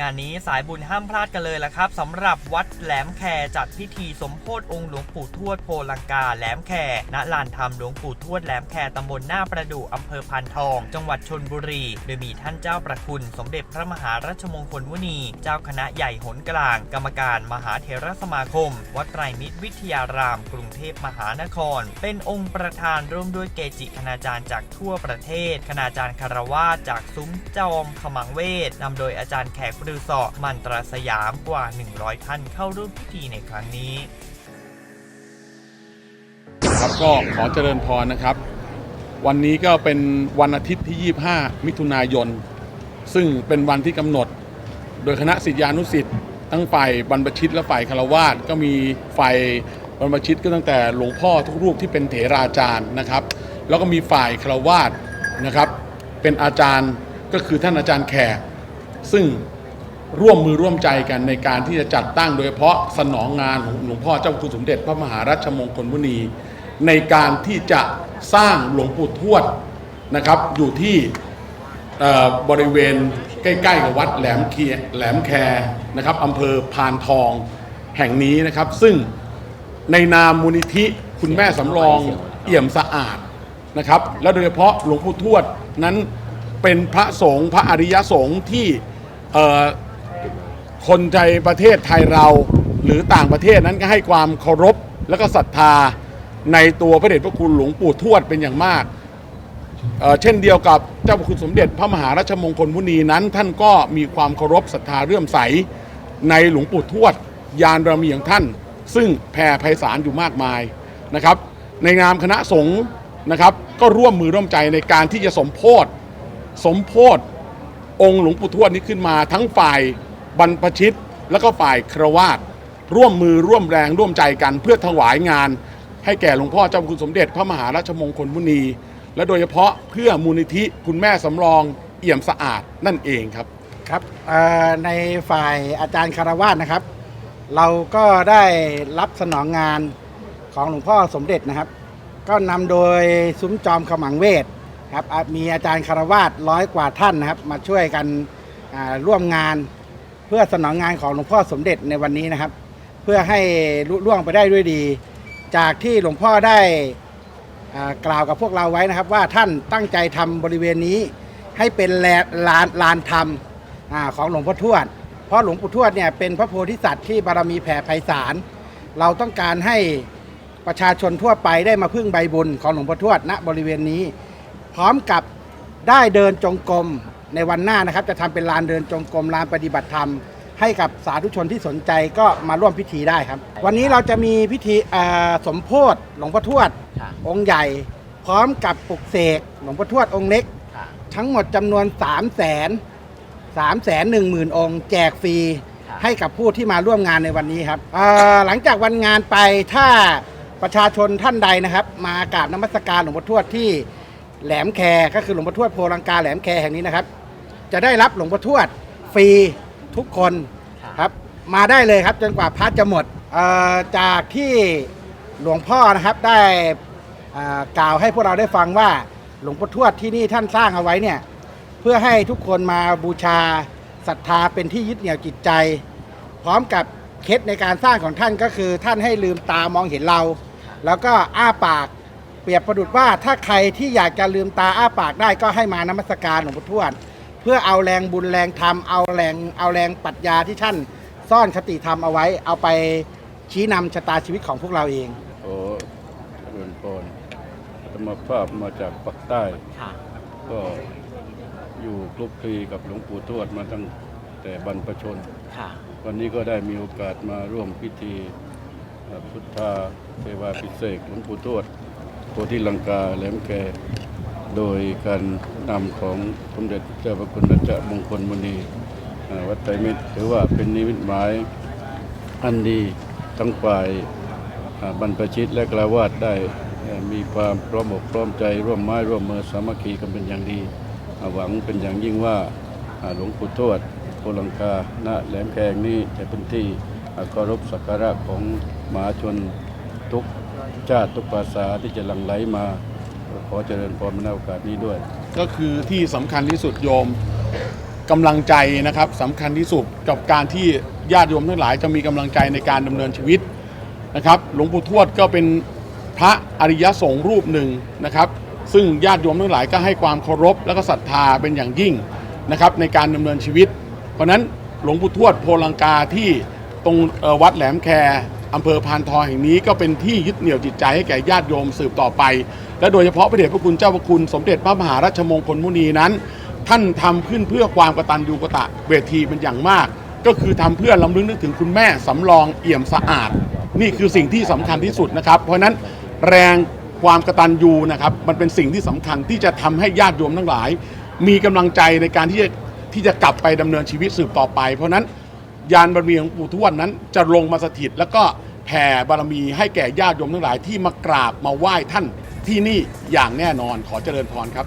งานนี้สายบุญห้ามพลาดกันเลยละครับสำหรับวัดแหลมแคจัดพิธีสมโพธิองค์หลวงปู่ทวดโพลังกาแหลมแคณลานธรรมหลวงปู่ทวดแหลมแคตำบลหน้าประดู่อำเภอพานทอง จังหวัดชนบุรี โดยมีท่านเจ้าประคุณ สมเด็จพระมหารัชมงคลมุนี เจ้าคณะใหญ่หนกลาง กรรมการมหาเถรสมาคม วัดไตรมิตรวิทยาราม กรุงเทพมหานคร เป็นองค์ประธานร่วมด้วยเกจิคณาจารย์จากทั่วประเทศ คณาจารย์คารวาจากซุ้มจอมขมังเวทนำโดยอาจารย์แขกรือสาะมันตราสยามกว่า 100 ท่านเข้าร่วมพิธีในครั้งนี้ครับก็ขอเจริญพรนะครับ วันนี้ก็เป็นวันอาทิตย์ที่ 25 มิถุนายน ซึ่งเป็นวันที่กำหนด โดยคณะศิษยานุศิษย์ทั้งฝ่ายบรรพชิตและฝ่ายคารวาสก็มีฝ่ายบรรพชิตก็ตั้งแต่หลวงพ่อทุกรูปที่เป็นเถราจารย์นะครับ แล้วก็มีฝ่ายคารวาสนะครับ เป็นอาจารย์ก็คือท่านอาจารย์แขกซึ่ง ร่วมมือร่วมใจกันในการที่จะจัดตั้งโดยเฉพาะสนองงานของหลวงพ่อเจ้าคุณสมเด็จพระมหารัชมงคลมุนี ในการที่จะสร้างหลวงปู่ทวดนะครับอยู่ที่บริเวณใกล้ๆกับวัดแหลมเคียแหลมแคนะครับอำเภอพานทองแห่งนี้นะครับ ซึ่งในนามมูลนิธิคุณแม่สำรองเอี่ยมสะอาดนะครับ แล้วโดยเฉพาะหลวงปู่ทวดนั้นเป็นพระสงฆ์พระอริยสงฆ์ที่ คนในประเทศไทยเราหรือต่างประเทศนั้นก็ให้ความเคารพและก็ศรัทธาในตัวพระเดชพระคุณหลวงปู่ทวดเป็นอย่างมากเเช่นเดียวกับเจ้าพระคุณสมเด็จพระมหาราชมงคลมุนีนั้น ท่านก็มีความเคารพศรัทธาเรื่อมใส ในหลวงปู่ทวด ยานบารมีของท่าน ซึ่งแผ่ไพศาลอยู่มากมายนะครับ ในนามคณะสงฆ์นะครับ ก็ร่วมมือร่วมใจในการที่จะสมโพธสมโพธองค์หลวงปู่ทวดนี้ขึ้นมาทั้งฝ่าย บรรพชิต แล้วก็ฝ่ายครวาสร่วมมือร่วมแรงร่วมใจกันเพื่อถวายงาน ให้แก่หลวงพ่อเจ้าคุณสมเด็จพระมหาราชมงคลมุนี และโดยเฉพาะเพื่อมูลนิธิคุณแม่สำรองเอี่ยมสะอาดนั่นเองครับ ครับเอ่อในฝ่ายอาจารย์คารวาสนะครับ เราก็ได้รับสนองงานของหลวงพ่อสมเด็จนะครับ ก็นำโดยซุ้มจอมขมังเวทครับอะมีอาจารย์คารวาสร้อยกว่าท่านนะครับ มาช่วยกันอ่าร่วมงาน เพื่อสนองงานของหลวงพ่อสมเด็จในวันนี้นะครับ เพื่อให้ลุล่วงไปได้ด้วยดี จากที่หลวงพ่อได้กล่าวกับพวกเราไว้นะครับ ว่าท่านตั้งใจทำบริเวณนี้ ให้เป็นแลลานลานธรรมของหลวงพ่อทวด เพราะหลวงปู่ทวดเนี่ยเป็นพระโพธิสัตว์ที่บารมีแผ่ไพศาล เราต้องการให้ประชาชนทั่วไปได้มาพึ่งใบบุญของหลวงพ่อทวดณบริเวณนี้ พร้อมกับได้เดินจงกรม ในวันหน้านะครับจะทำเป็นลานเดินจงกรมลานปฏิบัติธรรม ให้กับสาธุชนที่สนใจก็มาร่วมพิธีได้ครับ วันนี้เราจะมีพิธีอ่าสมโพธิหลวงพ่อทวด องค์ใหญ่ พร้อมกับปลุกเสกหลวงพ่อทวดองค์เล็ก ทั้งหมดจำนวน3 0 0 0 0 0 3 1 0 0 0 0 องค์ แจกฟรีให้กับผู้ที่มาร่วมงานในวันนี้ครับเอ่อหลังจากวันงานไปถ้าประชาชนท่านใดนะครับ มากราบนมัสการหลวงพ่อทวดที่ แหลมแคก็คือหลวงพ่อทวดโพลังกาแหลมแคแห่งนี้นะครับ จะได้รับหลวงพ่อทวดฟรีทุกคนครับ มาได้เลยครับจนกว่าพัดจะหมดจากที่หลวงพ่อนะครับได้กล่าวให้พวกเราได้ฟังว่าหลวงพ่อทวดที่นี่ท่านสร้างเอาไว้เนี่ยเพื่อให้ทุกคนมาบูชาศรัทธาเป็นที่ยึดเหนี่ยวจิตใจ พร้อมกับเคล็ดในการสร้างของท่านก็คือท่านให้ลืมตามองเห็นเรา แล้วก็อ้าปาก เปรียบประดุดว่าถ้าใครที่อยากจะลืมตาอ้าปากได้ก็ให้มานมัสการหลวงพ่อทวด เพื่อเอาแรงบุญแรงธรรมเอาแรงเอาแรงปรัชญาที่ท่านซ่อนคติธรรมเอาไว้ เอาไปชี้นำชะตาชีวิตของพวกเราเองโอ้เจริญพรธรรมภาพมาจากปักใต้ก็อยู่คลุกคลีกับหลวงปู่ทวดมาตั้งแต่บรรพชนวันนี้ก็ได้มีโอกาสมาร่วมพิธีเอ่อพุทธาเทวาพิเศษกหลวงปู่ทวด โพธิลังกาแหลมแกโดยการนำของสมเด็จเจ้าพระคุณรัชมงคลมุนีวัดไตรมิตรถือว่าเป็นนิมิตหมายอันดีทั้งฝ่ายบรรพชิตและกลาวาดได้มีความพร้อมอกพร้อมใจร่วมไม้ร่วมมือสามัคคีกันเป็นอย่างดี หวังเป็นอย่างยิ่งว่าหลวงปู่ทวดโพลังกาณแหลมแกงนี้จะเป็นที่เคารพสักการะของมหาชนทุก ชาติทุกภาษาที่จะหลั่งไหลมาขอเจริญพรในโอกาสนี้ด้วย ก็คือที่สำคัญที่สุดโยมกำลังใจนะครับสำคัญที่สุดกับการที่ญาติโยมทั้งหลายจะมีกำลังใจในการดำเนินชีวิตนะครับ หลวงปู่ทวดก็เป็นพระอริยสงฆ์รูปหนึ่งนะครับ ซึ่งญาติโยมทั้งหลายก็ให้ความเคารพและก็ศรัทธาเป็นอย่างยิ่งนะครับในการดำเนินชีวิต เพราะฉะนั้นหลวงปู่ทวดโพลังกาที่ตรงวัดแหลมแค อำเภอพานทองแห่งนี้ก็เป็นที่ยึดเหนี่ยวจิตใจให้แก่ญาติโยมสืบต่อไป และโดยเฉพาะพระเดชพระคุณเจ้าพระคุณสมเด็จพระมหาราชมงคลมุนีนั้น ท่านทำขึ้นเพื่อความกตัญญูกตะเวทีเป็นอย่างมาก ก็คือทำเพื่อลำลึกนึกถึงคุณแม่สำรองเอี่ยมสะอาด นี่คือสิ่งที่สำคัญที่สุดนะครับ เพราะฉะนั้นแรงความกตัญญูนะครับมันเป็นสิ่งที่สำคัญที่จะทำให้ญาติโยมทั้งหลาย มีกำลังใจในการที่จะที่จะกลับไปดำเนินชีวิตสืบต่อไป เพราะนั้น ยานบารมีของปู่ทวดนั้นจะลงมาสถิต แล้วก็แผ่บารมีให้แก่ญาติโยมทั้งหลายที่มากราบมาไหว้ท่านที่นี่อย่างแน่นอนขอเจริญพรครับ